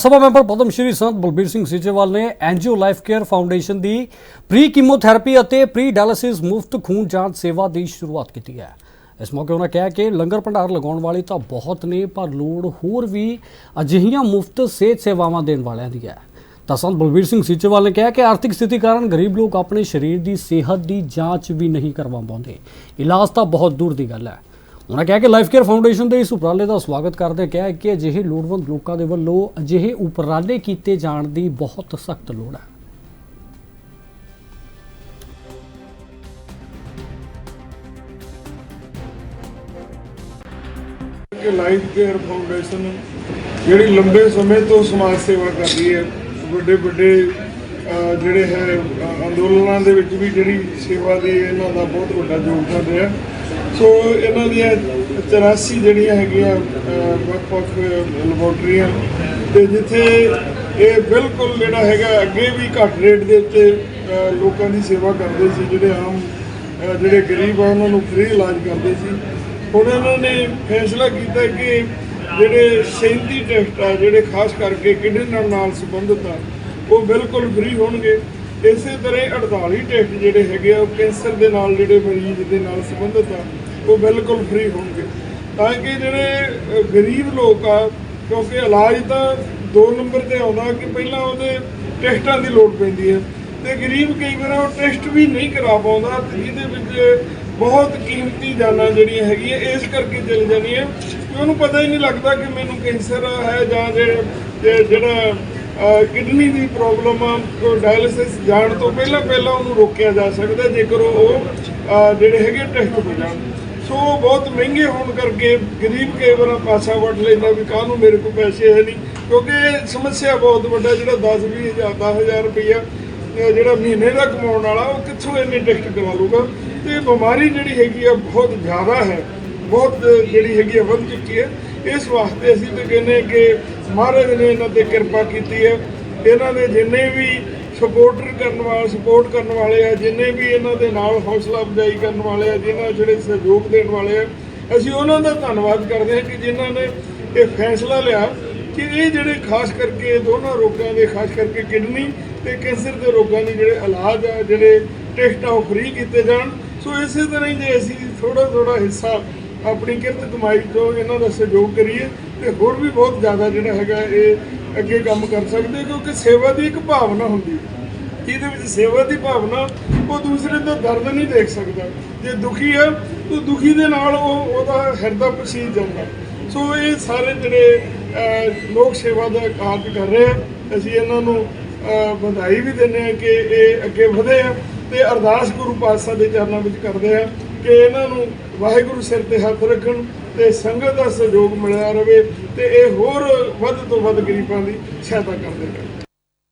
ਸਭਾ member Padma Shri ਸੰਤ ਬਲਬੀਰ ਸਿੰਘ ਸੀਚੇਵਾਲ ਨੇ NGO life care foundation ਦੀ pre chemotherapy ਅਤੇ ਪ੍ਰੀ ਡਾਇਲਿਸਿਸ ਮੁਫਤ ਖੂਨ ਜਾਂਚ ਸੇਵਾ ਦੀ ਸ਼ੁਰੂਆਤ ਕੀਤੀ ਹੈ। ਇਸ ਮੌਕੇ ਉਹਨਾਂ ਕਿਹਾ ਕਿ ਲੰਗਰ ਭੰਡਾਰ ਲਗਾਉਣ ਵਾਲੇ ਤਾਂ ਬਹੁਤ ਨੇ, ਪਰ ਲੋੜ ਹੋਰ ਵੀ ਅਜਿਹੀਆਂ ਮੁਫਤ ਸਿਹਤ ਸੇਵਾਵਾਂ ਦੇਣ ਵਾਲਿਆਂ ਦੀ ਹੈ। ਤਾਂ ਸੰਤ ਬਲਬੀਰ ਸਿੰਘ ਸੀਚੇਵਾਲ ਨੇ ਕਿਹਾ ਕਿ ਆਰਥਿਕ ਸਥਿਤੀ ਕਾਰਨ ਗਰੀਬ ਲੋਕ ਆਪਣੇ ਸਰੀਰ ਦੀ ਸਿਹਤ ਦੀ ਜਾਂਚ ਵੀ ਨਹੀਂ ਕਰਵਾ ਪਾਉਂਦੇ। ਇਲਾਜ ਤਾਂ ਬਹੁਤ ਦੂਰ ਦੀ ਗੱਲ ਹੈ। ਉਹਨਾਂ ਕਿਹਾ ਕਿ ਲਾਈਫ ਕੇਅਰ ਫਾਊਂਡੇਸ਼ਨ ਦੇ ਇਸ ਉਪਰਾਲੇ ਦਾ ਸਵਾਗਤ ਕਰਦੇ ਕਿਹਾ ਕਿ ਅਜਿਹੇ ਲੋੜਵੰਦ ਲੋਕਾਂ ਦੇ ਵੱਲੋਂ ਅਜਿਹੇ ਉਪਰਾਲੇ ਕੀਤੇ ਜਾਣ ਦੀ ਬਹੁਤ ਸਖਤ ਲੋੜ ਹੈ। ਕਿ ਲਾਈਫ ਕੇਅਰ ਫਾਊਂਡੇਸ਼ਨ ਜਿਹੜੀ ਲੰਬੇ ਸਮੇਂ ਤੋਂ ਸਮਾਜ ਸੇਵਾ ਕਰ ਰਹੀ ਹੈ, ਵੱਡੇ ਵੱਡੇ ਜਿਹੜੇ ਹੈ ਅੰਦੋਲਨਾਂ ਦੇ ਵਿੱਚ ਵੀ ਜਿਹੜੀ ਸੇਵਾ ਦੀ ਇਹਨਾਂ ਦਾ ਬਹੁਤ ਵੱਡਾ ਯੋਗਦਾਨ ਰਿਹਾ। ਸੋ ਇਹਨਾਂ ਦੀਆਂ 84 ਜਿਹੜੀਆਂ ਹੈਗੀਆਂ ਵੱਖ-ਵੱਖ ਲੈਬੋਰਟਰੀਆਂ ਤੇ ਜਿੱਥੇ ਇਹ ਬਿਲਕੁਲ ਜਿਹੜਾ ਹੈਗਾ, ਅੱਗੇ ਵੀ ਘੱਟ ਰੇਟ ਦੇ ਉੱਤੇ ਲੋਕਾਂ ਦੀ ਸੇਵਾ ਕਰਦੇ ਸੀ, ਜਿਹੜੇ ਆਮ ਜਿਹੜੇ ਗਰੀਬ ਆ, ਉਹਨਾਂ ਨੂੰ ਫ੍ਰੀ ਇਲਾਜ ਕਰਦੇ ਸੀ। ਹੁਣ ਇਹਨਾਂ ਨੇ ਫੈਸਲਾ ਕੀਤਾ ਕਿ ਜਿਹੜੇ 37 ਟੈਸਟ ਆ, ਜਿਹੜੇ ਖਾਸ ਕਰਕੇ ਕਿਡਨੀ ਨਾਲ ਨਾਲ ਸੰਬੰਧਿਤ ਆ, ਉਹ ਬਿਲਕੁਲ ਫ੍ਰੀ ਹੋਣਗੇ। ਇਸੇ ਤਰ੍ਹਾਂ ਹੀ 48 ਟੈਸਟ ਜਿਹੜੇ ਹੈਗੇ ਆ, ਉਹ ਕੈਂਸਰ ਦੇ ਨਾਲ ਜਿਹੜੇ ਮਰੀਜ਼ ਦੇ ਨਾਲ ਸੰਬੰਧਿਤ ਆ, ਉਹ ਬਿਲਕੁਲ ਫ੍ਰੀ ਹੋਣਗੇ। ਤਾਂ ਕਿ ਜਿਹੜੇ ਗਰੀਬ ਲੋਕ ਆ, ਕਿਉਂਕਿ ਇਲਾਜ ਤਾਂ ਦੋ ਨੰਬਰ ਤੇ ਆਉਂਦਾ ਕਿ ਪਹਿਲਾਂ ਉਹਦੇ ਟੈਸਟਾਂ ਦੀ ਲੋੜ ਪੈਂਦੀ ਹੈ। ਤੇ ਗਰੀਬ ਕਈ ਵਾਰ ਉਹ ਟੈਸਟ ਵੀ ਨਹੀਂ ਕਰਾ ਪਾਉਂਦਾ ਤੇ ਜਿਹਦੇ ਵਿੱਚ ਬਹੁਤ ਕੀਮਤੀ ਜਾਨਾਂ ਜਿਹੜੀਆਂ ਹੈਗੀਆਂ, ਇਸ ਕਰਕੇ ਚਲ ਜਾਂਦੀਆਂ। ਕਿ ਉਹਨੂੰ ਪਤਾ ਹੀ ਨਹੀਂ ਲੱਗਦਾ ਕਿ ਮੈਨੂੰ ਕੈਂਸਰ ਹੈ ਜਾਂ ਜੇ- ਜਿਹੜਾ ਕਿਡਨੀ ਦੀ ਪ੍ਰੋਬਲਮ ਆ ਉਹ ਡਾਇਲਿਸਿਸ ਜਾਣ ਤੋਂ ਪਹਿਲਾਂ ਪਹਿਲਾਂ ਉਹਨੂੰ ਰੋਕਿਆ ਜਾ ਸਕਦਾ ਜੇਕਰ ਉਹ ਜਿਹੜੇ ਹੈਗੇ ਟੈਸਟ ਹੋ ਜਾਣ। ਸੋ ਉਹ ਬਹੁਤ ਮਹਿੰਗੇ ਹੋਣ ਕਰਕੇ ਗਰੀਬ ਕਈ ਵਾਰ ਪਾਸਾ ਵੱਢ ਲੈਂਦਾ ਵੀ ਕਾਹਨੂੰ ਮੇਰੇ ਕੋਲ ਪੈਸੇ ਹੈ ਨਹੀਂ, ਕਿਉਂਕਿ ਇਹ ਸਮੱਸਿਆ ਬਹੁਤ ਵੱਡਾ ਜਿਹੜਾ 10 20 ਹਜ਼ਾਰ 10000 ਰੁਪਈਆ ਜਿਹੜਾ ਮਹੀਨੇ ਦਾ ਕਮਾਉਣ ਵਾਲਾ, ਉਹ ਕਿੱਥੋਂ ਇੰਨੇ ਟੈਸਟ ਕਰਵਾ ਲੂਗਾ ਤੇ ਬਿਮਾਰੀ ਜਿਹੜੀ ਹੈਗੀ ਆ, ਬਹੁਤ ਜ਼ਿਆਦਾ ਹੈ, ਬਹੁਤ ਜਿਹੜੀ ਹੈਗੀ ਆ, ਵੱਧ ਚੁੱਕੀ ਹੈ। ਇਸ ਵਾਸਤੇ ਅਸੀਂ ਤੇ ਕਹਿੰਦੇ ਕਿ ਮਹਾਰਾਜ ਨੇ ਇਹਨਾਂ ਤੇ ਕਿਰਪਾ ਕੀਤੀ ਹੈ। ਇਹਨਾਂ ਦੇ ਜਿੰਨੇ ਵੀ ਸਪੋਰਟਰ ਕਰਨ ਵਾਲੇ ਸਪੋਰਟ ਕਰਨ ਵਾਲੇ ਆ, ਜਿੰਨੇ ਵੀ ਇਹਨਾਂ ਦੇ ਨਾਲ ਹੌਸਲਾ ਅਫਜ਼ਾਈ ਕਰਨ ਵਾਲੇ ਆ, ਜਿਨ੍ਹਾਂ ਜਿਹੜੇ ਸਹਿਯੋਗ ਦੇਣ ਵਾਲੇ ਆ, ਅਸੀਂ ਉਹਨਾਂ ਦਾ ਧੰਨਵਾਦ ਕਰਦੇ ਹਾਂ ਕਿ ਜਿਨ੍ਹਾਂ ਨੇ ਇਹ ਫੈਸਲਾ ਲਿਆ ਕਿ ਇਹ ਜਿਹੜੇ ਖਾਸ ਕਰਕੇ ਦੋਨਾਂ ਰੋਗਾਂ ਦੇ, ਖਾਸ ਕਰਕੇ ਕਿਡਨੀ ਤੇ ਕੈਂਸਰ ਦੇ ਰੋਗਾਂ ਦੇ ਜਿਹੜੇ ਇਲਾਜ ਆ, ਜਿਹੜੇ ਟੈਸਟ ਆ ਉਹ ਫ੍ਰੀ ਕੀਤੇ ਜਾਣ। ਸੋ ਇਸੇ ਤਰ੍ਹਾਂ ਹੀ ਜੇ ਅਸੀਂ ਥੋੜਾ ਥੋੜਾ ਹਿੱਸਾ ਆਪਣੀ ਕਿਰਤ ਕਮਾਈ ਤੋਂ ਇਹਨਾਂ ਦਾ ਸਹਿਯੋਗ ਕਰੀਏ ਤੇ ਹੋਰ ਵੀ ਬਹੁਤ ਜ਼ਿਆਦਾ ਜਿਹੜਾ ਹੈਗਾ ਇਹ ਅੱਗੇ ਕੰਮ ਕਰ ਸਕਦੇ, ਕਿਉਂਕਿ ਸੇਵਾ ਦੀ ਇੱਕ ਭਾਵਨਾ ਹੁੰਦੀ ਹੈ। ਜਿਹਦੇ ਵਿੱਚ ਸੇਵਾ ਦੀ ਭਾਵਨਾ, ਉਹ ਦੂਸਰੇ ਦਾ ਦਰਦ ਨਹੀਂ ਦੇਖ ਸਕਦਾ। ਜੇ ਦੁਖੀ ਹੈ, ਤਾਂ ਦੁਖੀ ਦੇ ਨਾਲ ਉਹ ਉਹਦਾ ਹਿਰਦਾ ਪਸੀਜ ਜਾਂਦਾ। ਸੋ ਇਹ ਸਾਰੇ ਜਿਹੜੇ ਲੋਕ ਸੇਵਾ ਦਾ ਕਾਰਜ ਕਰ ਰਹੇ ਆ, ਅਸੀਂ ਇਹਨਾਂ ਨੂੰ ਵਧਾਈ ਵੀ ਦਿੰਦੇ ਆ ਕਿ ਇਹ ਅੱਗੇ ਵਧੇ ਆ ਤੇ ਅਰਦਾਸ ਗੁਰੂ ਪਾਤਸ਼ਾਹ ਦੇ ਚਰਨਾਂ ਵਿੱਚ ਕਰਦੇ ਆ। ਕਿ ਇਹਨਾਂ ਨੂੰ ਵਾਹਿਗੁਰੂ ਸਿਰ ਤੇ ਹੱਥ ਰੱਖਣ ਤੇ ਸੰਗਤ ਦਾ ਸਹਿਯੋਗ ਮਿਲਿਆ ਰਹੇ ਤੇ ਇਹ ਹੋਰ ਵੱਧ ਤੋਂ ਵੱਧ ਗਰੀਬਾਂ ਦੀ ਸਹਾਇਤਾ ਕਰਦੇ ਰਹਿਣ